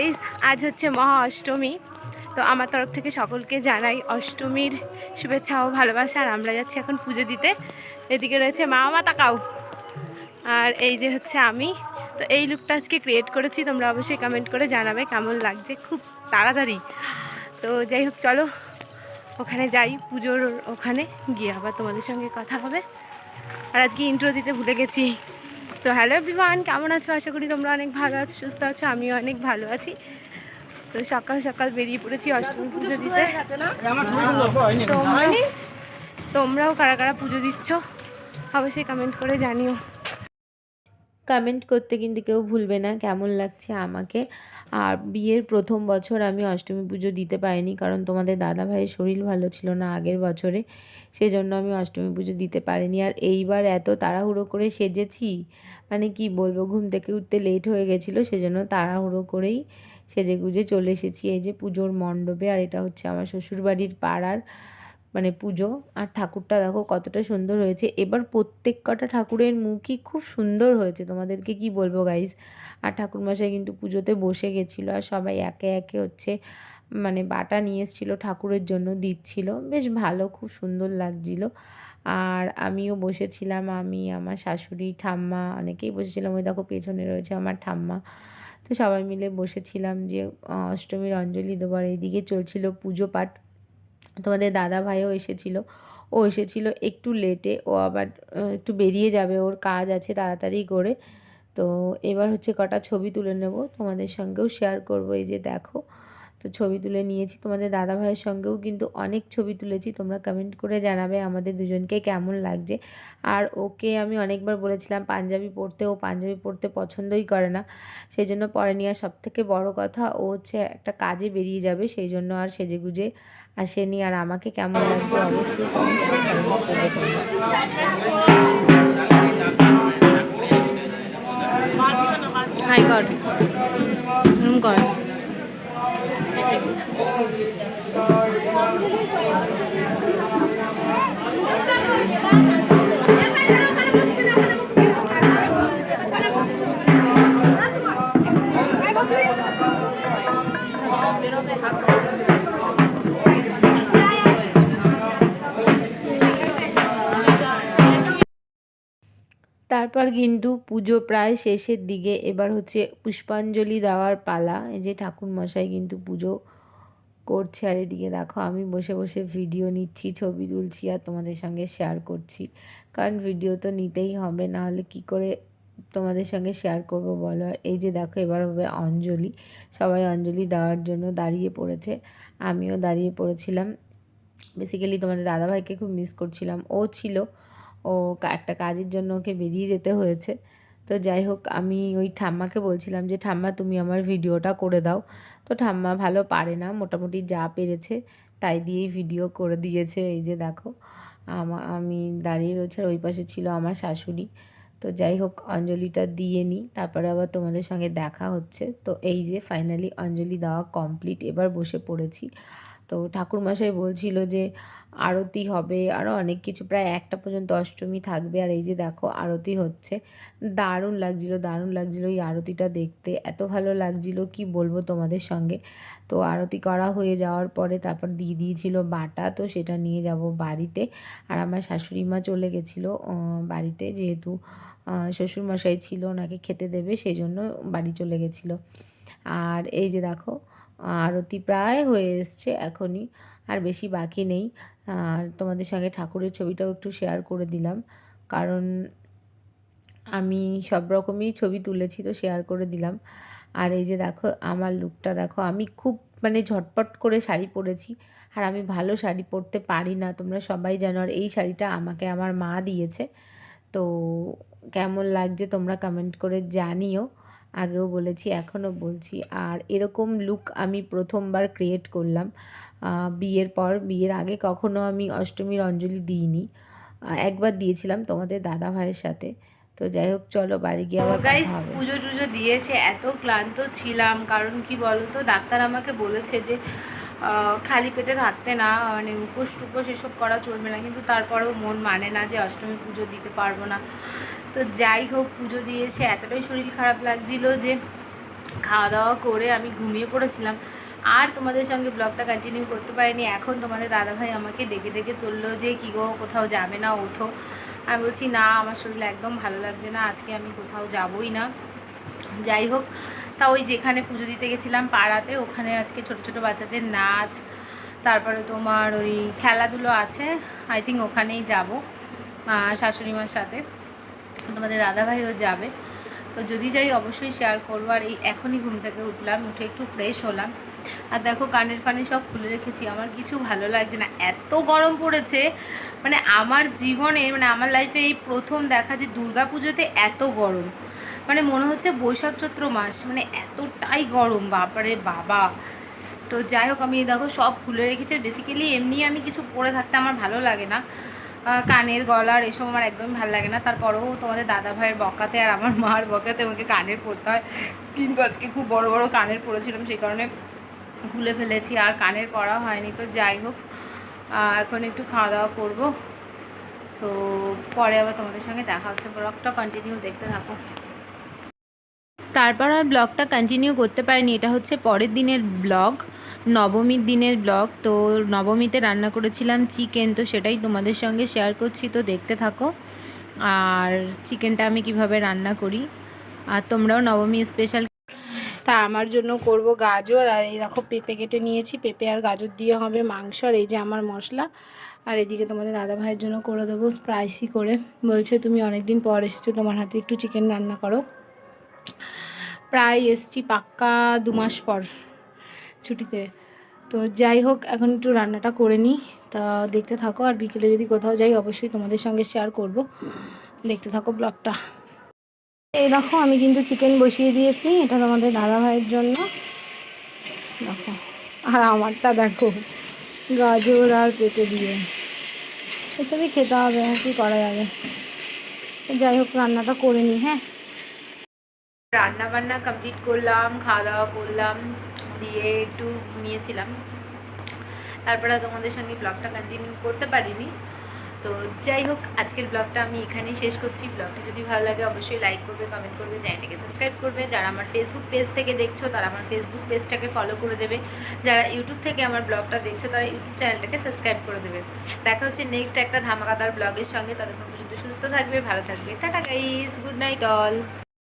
Guys আজ হচ্ছে মহা অষ্টমী। তো আমার তরফ থেকে সকলকে জানাই অষ্টমীর শুভেচ্ছা ও ভালোবাসা। আর আমরা যাচ্ছি এখন পুজো দিতে। এদিকে রয়েছে মা মা তাকাও। আর এই যে হচ্ছে আমি। তো এই লুকটা আজকে ক্রিয়েট করেছি। তোমরা অবশ্যই কমেন্ট করে জানাবে কেমন লাগছে। খুব তাড়াতাড়ি। তো যাই হোক, চলো ওখানে যাই। পুজোর ওখানে গিয়ে আবার তোমাদের সঙ্গে কথা হবে। আর আজকে ইন্ট্রো দিতে ভুলে গেছি। তো হ্যালো এভরিওয়ান কেমন আছো? আশা করি তোমরা অনেক ভালো আছো সুস্থ আছো আমিও অনেক ভালো আছি। তো সকাল সকাল বেরিয়ে পড়েছি অষ্টমী পুজো দিতে। তোমরাও কারা কারা পুজো দিচ্ছ? অবশ্যই কমেন্ট করে জানিও। কমেন্ট করতে কিন্তু কেউ ভুলবে না কেমন লাগছে আমাকে? আর বিয়ের প্রথম বছর আমি অষ্টমী পুজো দিতে পারিনি কারণ তোমাদের দাদা ভাইয়ের শরীর ভালো ছিল না আগের বছরে সেজন্য আমি অষ্টমী পুজো দিতে পারিনি। আর এইবার এত তাড়াহুড়ো করে সেজেছি মানে কি বলব, ঘুম থেকে উঠতে লেট হয়ে গেছিল, সেজন্য তাড়াহুড়ো করেই সেজে গুজে চলে এসেছি। এই যে পুজোর মণ্ডপে, আর এটা হচ্ছে আমার শ্বশুরবাড়ির পাড়ার মানে পুজো। আর ঠাকুরটা দেখো কতটা সুন্দর হয়েছে। এবার প্রত্যেক কটা ঠাকুরের মুখই খুব সুন্দর হয়েছে। তোমাদেরকে কি বলব গাইজ আর ঠাকুরমশাই কিন্তু পুজোতে বসে গেছিল, আর সবাই একে একে হচ্ছে মানে বাটা নিয়ে এসেছিল ঠাকুরের জন্য দিচ্ছিল। বেশ ভালো, খুব সুন্দর লাগছিল। আর আমিও বসেছিলাম, আমি, আমার শাশুড়ি, ঠাম্মা, অনেকেই বসেছিলাম। ওই দেখো পেছনে রয়েছে আমার ঠাম্মা। তো সবাই মিলে বসেছিলাম যে অষ্টমীর অঞ্জলি দেবার এইদিকে চলছিল পুজো পাঠ। তোমাদের দাদা ভাইও এসেছিল, ও এসেছিল একটু লেটে ও আবার একটু বেরিয়ে যাবে, ওর কাজ আছে তাড়াতাড়ি করে। তো এবার হচ্ছে কটা ছবি তুলে নেব, তোমাদের সঙ্গেও শেয়ার করব। এই যে দেখো তো ছবি তুলে নিয়েছি। তোমাদের দাদা ভাইয়ের সঙ্গেও কিন্তু অনেক ছবি তুলেছি। তোমরা কমেন্ট করে জানাবে আমাদের দুজনকে কেমন লাগছে। আর ওকে আমি অনেকবার বলেছিলাম, পাঞ্জাবি পরতে, ও পাঞ্জাবি পরতে পছন্দই করে না। সেই জন্য পরে নিয়ে সব থেকে বড় কথা, ও হচ্ছে একটা কাজে বেরিয়ে যাবে। সেই জন্য আর সেজে গুজে আসেনি। আর আমাকে কেমন লাগছে অবশ্যই হাই কর তারপর কিন্তু পুজো প্রায় শেষের দিকে এবার হচ্ছে পুষ্পাঞ্জলি দেওয়ার পালা। এই যে ঠাকুর মশাই কিন্তু পুজো করছে আর এদিকে দেখো আমি বসে বসে ভিডিও নিচ্ছি, ছবি তুলছি আর তোমাদের সঙ্গে শেয়ার করছি। কারণ ভিডিও তো নিতেই হবে না হলে কী করে তোমাদের সঙ্গে শেয়ার করব বলো? আর এই যে দেখো এবার হবে অঞ্জলি। সবাই অঞ্জলি দেওয়ার জন্য দাঁড়িয়ে পড়েছে। আমিও দাঁড়িয়ে পড়েছিলাম। বেসিক্যালি তোমাদের দাদাভাইকে খুব মিস করছিলাম। ও ছিল ও একটা কাজের জন্য ওকে বেরিয়ে যেতে হয়েছে। তো যাই হোক, আমি ওই ঠাম্মাকে বলছিলাম যে, ঠাম্মা, তুমি আমার ভিডিওটা করে দাও। তো ঠাম্মা ভালো পারে না, মোটামুটি যা পেরেছে তাই দিয়েই ভিডিও করে দিয়েছে। এই যে দেখো, আমা, আমি দাঁড়িয়ে রয়েছে ওই পাশে ছিল আমার শাশুড়ি। তো যাই হোক, অঞ্জলিটা দিয়ে নিই, তারপরে আবার তোমাদের সঙ্গে দেখা হচ্ছে। তো এই যে ফাইনালি অঞ্জলি দেওয়া কমপ্লিট এবার বসে পড়েছি। তো ঠাকুরমশাই বলছিল যে আরতি হবে আরও অনেক কিছু, প্রায় একটা পর্যন্ত অষ্টমী থাকবে। আর এই যে দেখো আরতি হচ্ছে, দারুণ লাগছিল দারুণ লাগছিল এই আরতিটা দেখতে, এত ভালো লাগছিল, কি বলব তোমাদের সঙ্গে? তো আরতি করা হয়ে যাওয়ার পরে তারপর দিয়ে দিয়েছিল বাটা, তো সেটা নিয়ে যাব বাড়িতে। আর আমার শাশুড়ি মা চলে গেছিল বাড়িতে যেহেতু শ্বশুরমশাই ছিল, ওনাকে খেতে দেবে, সেই জন্য বাড়ি চলে গেছিল। আর এই যে দেখো আরতি প্রায় হয়ে এসছে এখনই, আর বেশি বাকি নেই। আর তোমাদের সঙ্গে ঠাকুরের ছবিটাও একটু শেয়ার করে দিলাম। কারণ আমি সব রকমই ছবি তুলেছি তো শেয়ার করে দিলাম। আর এই যে দেখো, আমার লুকটা দেখো, আমি খুব মানে ঝটপট করে শাড়ি পরেছি। আর আমি ভালো শাড়ি পরতে পারি না, তোমরা সবাই জানো। আর এই শাড়িটা আমাকে আমার মা দিয়েছে। তো কেমন লাগছে তোমরা কমেন্ট করে জানিও। আগেও বলেছি এখনও বলছি। আর এরকম লুক আমি প্রথমবার ক্রিয়েট করলাম। বিয়ের পর বিয়ের আগে কখনো আমি অষ্টমীর অঞ্জলি দিইনি। একবার দিয়েছিলাম তোমাদের দাদা ভাইয়ের সাথে। তো যাই হোক চলো বাড়ি গিয়ে আবার গাইস পুজো টুজো দিয়েছে এত ক্লান্ত ছিলাম। কারণ কি বলতো ডাক্তার আমাকে বলেছে যে খালি পেটে থাকতে না মানে উপোস টুপোস এসব করা চলবে না। কিন্তু তারপরেও মন মানে না যে অষ্টমী পুজো দিতে পারব না। তো যাই হোক, পুজো দিয়েছে এতটাই শরীর খারাপ লাগছিল যে খাওয়া দাওয়া করে আমি ঘুমিয়ে পড়েছিলাম। আর তোমাদের সঙ্গে ব্লগটা কন্টিনিউ করতে পারিনি। এখন তোমাদের দাদাভাই আমাকে ডেকে ডেকে তুললো যে, কী গো, কোথাও যাবে না? ওঠো। আমি বলছি, না, আমার শরীর একদম ভালো লাগছে না। আজকে আমি কোথাও যাবই না। যাই হোক, তা ওই যেখানে পুজো দিতে গেছিলাম পাড়াতে, ওখানে আজকে ছোট ছোট বাচ্চাদের নাচ, তারপরে তোমার ওই খেলাধুলো আছে। আই থিঙ্ক ওখানেই যাব শাশুড়ি মার সাথে। তোমাদের দাদাভাইও যাবে। তো যদি যাই, অবশ্যই শেয়ার করব। আর এই এখনই ঘুম থেকে উঠলাম, উঠে একটু ফ্রেশ হলাম। আর দেখো, কানের ফানে সব খুলে রেখেছি। আমার কিছু ভালো লাগছে না। এত গরম পড়েছে। মানে আমার জীবনে মানে আমার লাইফে এই প্রথম দেখা যে দুর্গা পুজোতে এত গরম। মানে মনে হচ্ছে বৈশাখ চৈত্র মাস। মানে এতটাই গরম বাবারে বাবা। তো যাই হোক, আমি দেখো সব খুলে রেখেছি। বেসিক্যালি এমনি আমি কিছু পরে থাকতে আমার ভালো লাগে না। কানের গলার এসব আমার একদমই ভালো লাগে না। তারপরেও তোমাদের দাদা ভাইয়ের বকাতে আর আমার মার বকাতে আমাকে কানের পরতে হয়। কিন্তু আজকে খুব বড় বড় কানের পরেছিলাম, সেই কারণে ভুলে ফেলেছি, আর কানের পড়া হয়নি। তো যাই হোক এখন একটু খাওয়া দাওয়া করব। তো পরে আবার তোমাদের সঙ্গে দেখা হচ্ছে। ব্লগটা কন্টিনিউ দেখতে থাকো। তারপর আর ব্লগটা কন্টিনিউ করতে পারিনি। এটা হচ্ছে পরের দিনের ব্লগ, নবমীর দিনের ব্লগ। তো নবমীতে রান্না করেছিলাম চিকেন, তো সেটাই তোমাদের সঙ্গে শেয়ার করছি, তো দেখতে থাকো। আর চিকেনটা আমি কীভাবে রান্না করি। আর তোমরাও নবমী স্পেশাল তা আমার জন্য করব গাজর। আর এই দেখো পেঁপে কেটে নিয়েছি। পেঁপে আর গাজর দিয়ে হবে মাংস আর এই যে আমার মশলা। আর এদিকে তোমাদের দাদা ভাইয়ের জন্য করে দেবো স্পাইসি করে। বলছে, তুমি অনেক দিন পর এসেছ, তোমার হাতে একটু চিকেন রান্না করো। প্রায় এসছি পাক্কা দু মাস পর ছুটিতে। তো যাই হোক, এখন একটু রান্নাটা করে নিই। তা দেখতে থাকো, আর বিকেলে যদি কোথাও যাই, অবশ্যই তোমাদের সঙ্গে শেয়ার করব। দেখতে থাকো ব্লগটা এই দেখো, আমি কিন্তু চিকেন বসিয়ে দিয়েছি, এটা তোমাদের দাদা ভাইয়ের জন্য। দেখো, আর আমারটা দেখো, গাজর আর পেঁপে দিয়ে। এসবই খেতে হবে কি করা যাবে। যাই হোক, রান্নাটা করে নিই হ্যাঁ? রান্না বান্না কমপ্লিট করলাম খাওয়া দাওয়া করলাম, দিয়ে একটু ঘুমিয়েছিলাম। তারপরে তোমাদের সঙ্গে ব্লগটা কন্টিনিউ করতে পারিনি। তো যাই হোক, আজকের ব্লগটা আমি এখানেই শেষ করছি। ব্লগটি যদি ভালো লাগে, অবশ্যই লাইক করবে কমেন্ট করবে, চ্যানেলটাকে সাবস্ক্রাইব করবে। যারা আমার ফেসবুক পেজ থেকে দেখছ, তারা আমার ফেসবুক পেজটাকে ফলো করে দেবে। যারা ইউটিউব থেকে আমার ব্লগটা দেখছ, তারা ইউটিউব চ্যানেলটাকে সাবস্ক্রাইব করে দেবে। দেখা হচ্ছে নেক্সট একটা ধামাকাদার ব্লগের সঙ্গে। পর্যন্ত সুস্থ থাকবে, ভালো থাকবে। Tata guys good night all